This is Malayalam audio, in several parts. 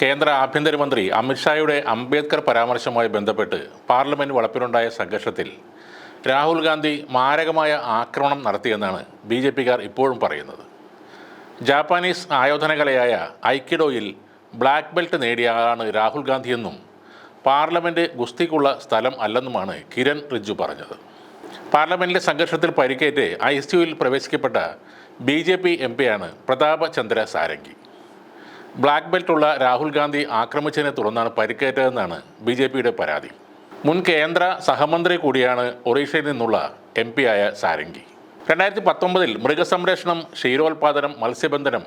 കേന്ദ്ര ആഭ്യന്തരമന്ത്രി അമിത്ഷായുടെ അംബേദ്കർ പരാമർശവുമായി ബന്ധപ്പെട്ട് പാർലമെന്റ് വളപ്പിലുണ്ടായ സംഘർഷത്തിൽ രാഹുൽ ഗാന്ധി മാരകമായ ആക്രമണം നടത്തിയെന്നാണ് ബി ജെ പിക്കാർ ഇപ്പോഴും പറയുന്നത്. ജാപ്പാനീസ് ആയോധനകലയായ ഐക്കിഡോയിൽ ബ്ലാക്ക് ബെൽറ്റ് നേടിയ ആളാണ് രാഹുൽ ഗാന്ധിയെന്നും പാർലമെന്റ് ഗുസ്തിക്കുള്ള സ്ഥലം അല്ലെന്നുമാണ് കിരൺ റിജ്ജു പറഞ്ഞത്. പാർലമെന്റിലെ സംഘർഷത്തിൽ പരിക്കേറ്റ് ഐ സി യുവിൽ പ്രവേശിക്കപ്പെട്ട ബി ജെ പി എം പിയാണ് പ്രതാപചന്ദ്ര സാരംഗി. ബ്ലാക്ക് ബെൽറ്റുള്ള രാഹുൽ ഗാന്ധി ആക്രമിച്ചതിനെ തുടർന്നാണ് പരിക്കേറ്റതെന്നാണ് ബി ജെ പിയുടെ പരാതി. മുൻ കേന്ദ്ര സഹമന്ത്രി കൂടിയാണ് ഒറീഷയിൽ നിന്നുള്ള എം പി ആയ സാരംഗി. രണ്ടായിരത്തി പത്തൊമ്പതിൽ മൃഗസംരക്ഷണം ക്ഷീരോത്പാദനം മത്സ്യബന്ധനം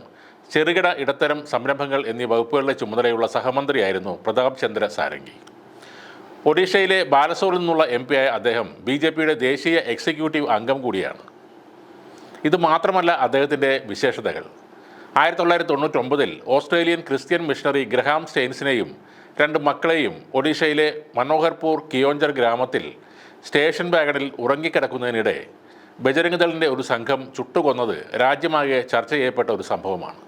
ചെറുകിട ഇടത്തരം സംരംഭങ്ങൾ എന്നീ വകുപ്പുകളിലെ ചുമതലയുള്ള സഹമന്ത്രിയായിരുന്നു പ്രതാപ് ചന്ദ്ര സാരംഗി. ഒഡീഷയിലെ ബാലസോറിൽ നിന്നുള്ള എം ആയ അദ്ദേഹം ബി ജെ പിയുടെ ദേശീയ എക്സിക്യൂട്ടീവ് അംഗം കൂടിയാണ്. ഇത് മാത്രമല്ല അദ്ദേഹത്തിന്റെ വിശേഷതകൾ. ആയിരത്തി തൊള്ളായിരത്തി തൊണ്ണൂറ്റൊമ്പതിൽ ഓസ്ട്രേലിയൻ ക്രിസ്ത്യൻ മിഷണറി ഗ്രഹാം സ്റ്റെയിൻസിനെയും രണ്ട് മക്കളെയും ഒഡീഷയിലെ മനോഹർപൂർ കിയോഞ്ചർ ഗ്രാമത്തിൽ സ്റ്റേഷൻ വാഗണിൽ ഉറങ്ങിക്കിടക്കുന്നതിനിടെ ബജരംഗ് ദളിന്റെ ഒരു സംഘം ചുട്ടുകൊന്നത് രാജ്യമാകെ ചർച്ച ചെയ്യപ്പെട്ട ഒരു സംഭവമാണ്.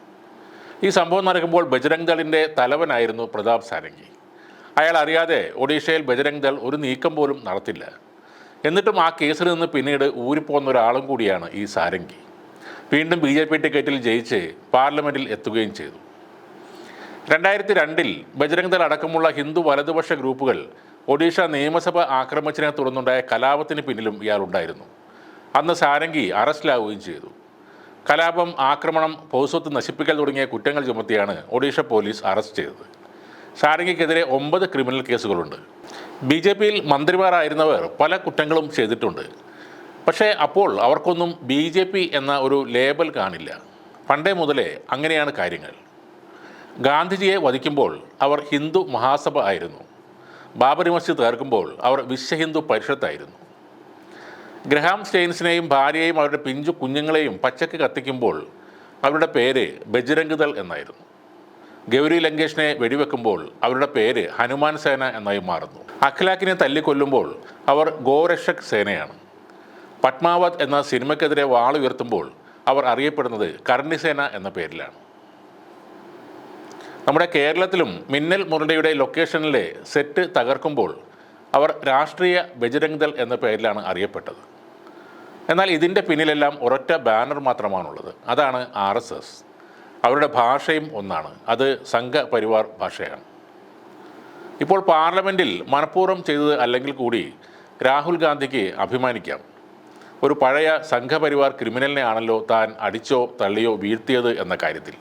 ഈ സംഭവം നടക്കുമ്പോൾ ബജരംഗ് ദളിന്റെ തലവനായിരുന്നു പ്രതാപ് സാരംഗി. അയാൾ അറിയാതെ ഒഡീഷയിൽ ബജരംഗ് ദൾ ഒരു നീക്കം പോലും നടത്തില്ല. എന്നിട്ടും ആ കേസിൽ നിന്ന് പിന്നീട് ഊരിപ്പോകുന്ന ഒരാളും കൂടിയാണ് ഈ സാരംഗി. വീണ്ടും ബി ജെ പി ടിക്കറ്റിൽ ജയിച്ച് പാർലമെന്റിൽ എത്തുകയും ചെയ്തു. രണ്ടായിരത്തി രണ്ടിൽ ബജരംഗ് ദൾ അടക്കമുള്ള ഹിന്ദു വലതുപക്ഷ ഗ്രൂപ്പുകൾ ഒഡീഷ നിയമസഭ ആക്രമിച്ചതിനെ തുടർന്നുണ്ടായ കലാപത്തിന് പിന്നിലും ഇയാളുണ്ടായിരുന്നു അന്ന് സാരംഗി അറസ്റ്റിലാവുകയും ചെയ്തു. കലാപം ആക്രമണം പൊതുസ്വത്ത് നശിപ്പിക്കൽ തുടങ്ങിയ കുറ്റങ്ങൾ ചുമത്തിയാണ് ഒഡീഷ പോലീസ് അറസ്റ്റ് ചെയ്തത്. സാരംഗിക്കെതിരെ ഒമ്പത് ക്രിമിനൽ കേസുകളുണ്ട്. ബി ജെ പിയിൽ മന്ത്രിമാരായിരുന്നവർ പല കുറ്റങ്ങളും ചെയ്തിട്ടുണ്ട്. പക്ഷേ അപ്പോൾ അവർക്കൊന്നും ബി ജെ പി എന്ന ഒരു ലേബൽ കാണില്ല. പണ്ടേ മുതലേ അങ്ങനെയാണ് കാര്യങ്ങൾ. ഗാന്ധിജിയെ വധിക്കുമ്പോൾ അവർ ഹിന്ദു മഹാസഭ ആയിരുന്നു. ബാബരി മസ്ജിദ് തകർക്കുമ്പോൾ അവർ വിശ്വ ഹിന്ദു പരിഷത്തായിരുന്നു. ഗ്രഹാം സ്റ്റെയിൻസിനെയും ഭാര്യയെയും അവരുടെ പിഞ്ചു കുഞ്ഞുങ്ങളെയും പച്ചക്ക് കത്തിക്കുമ്പോൾ അവരുടെ പേര് ബജ്രംഗ് ദൾ എന്നായിരുന്നു. ഗൗരി ലങ്കേഷിനെ വെടിവെക്കുമ്പോൾ അവരുടെ പേര് ഹനുമാൻ സേന എന്നായി മാറുന്നു. അഖ്ലാഖിനെ തല്ലിക്കൊല്ലുമ്പോൾ അവർ ഗോരക്ഷക് സേനയാണ്. പത്മാവത് എന്ന സിനിമയ്ക്കെതിരെ വാളുയർത്തുമ്പോൾ അവർ അറിയപ്പെടുന്നത് കർണിസേന എന്ന പേരിലാണ്. നമ്മുടെ കേരളത്തിലും മിന്നൽ മുരളിയുടെ ലൊക്കേഷനിലെ സെറ്റ് തകർക്കുമ്പോൾ അവർ രാഷ്ട്രീയ ബജരംഗ് ദൾ എന്ന പേരിലാണ് അറിയപ്പെട്ടത്. എന്നാൽ ഇതിന്റെ പിന്നിലെല്ലാം ഒരൊറ്റ ബാനർ മാത്രമാണുള്ളത്. അതാണ് ആർ എസ് എസ്. അവരുടെ ഭാഷയും ഒന്നാണ്. അത് സംഘപരിവാർ ഭാഷയാണ്. ഇപ്പോൾ പാർലമെന്റിൽ മനഃപൂർവം ചെയ്തത് അല്ലെങ്കിൽ കൂടി രാഹുൽ ഗാന്ധിക്ക് അഭിമാനിക്കാം. ഒരു പഴയ സംഘപരിവാർ ക്രിമിനലിനെ ആണല്ലോ താൻ അടിച്ചോ തള്ളിയോ വീഴ്ത്തിയത് എന്ന കാര്യത്തിൽ.